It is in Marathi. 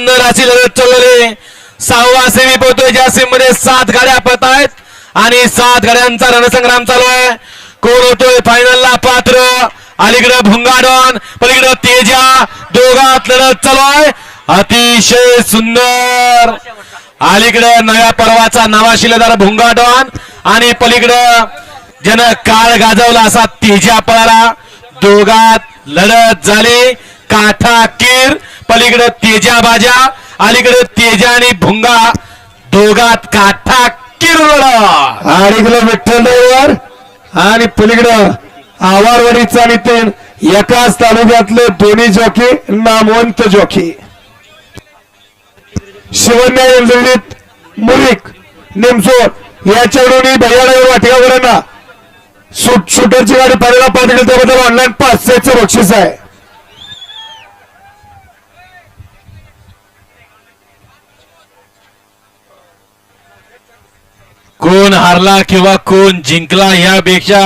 सुंदर अशी लढत चाललेली सहावा सेमी पोहतोय ज्या सेमी मध्ये सात गाड्या पळत आहेत आणि सात गाड्यांचा रणसंग्राम चालू आहे. कोण होतोय? फायनलला पात्र. अलीकडे भुंगाडन पलीकडे तेजा. दोघात लढत चालू आहे. अतिशय सुंदर. अलीकडे नव्या पर्वाचा नवा शिलेदार भुंगाडन आणि पलीकडं ज्यानं काळ गाजवला असा तेजा पळाला. दोघात लढत झाली. काठा कीर पलीकडे तेजा बाजा अलीकडे तेजा आणि भुंगा. दोघात काठा किरवड आणि इकडं विठ्ठल ड्रायव्हर आणि पलीकडं आवारवडीचा आणि ते एकाच तालुक्यातले दोन्ही जॉकी नामवंत जॉकी. शिवन्या एलदडीत मुलिक निमसोड याच्याकडून भैया ड्रायव्हर वाटेगावकरांना शूटरची गाडी पाहिला पाहिजे त्याबद्दल ऑनलाईन पाचशेचं बक्षीस आहे. कोण हारला किंवा कोण जिंकला यापेक्षा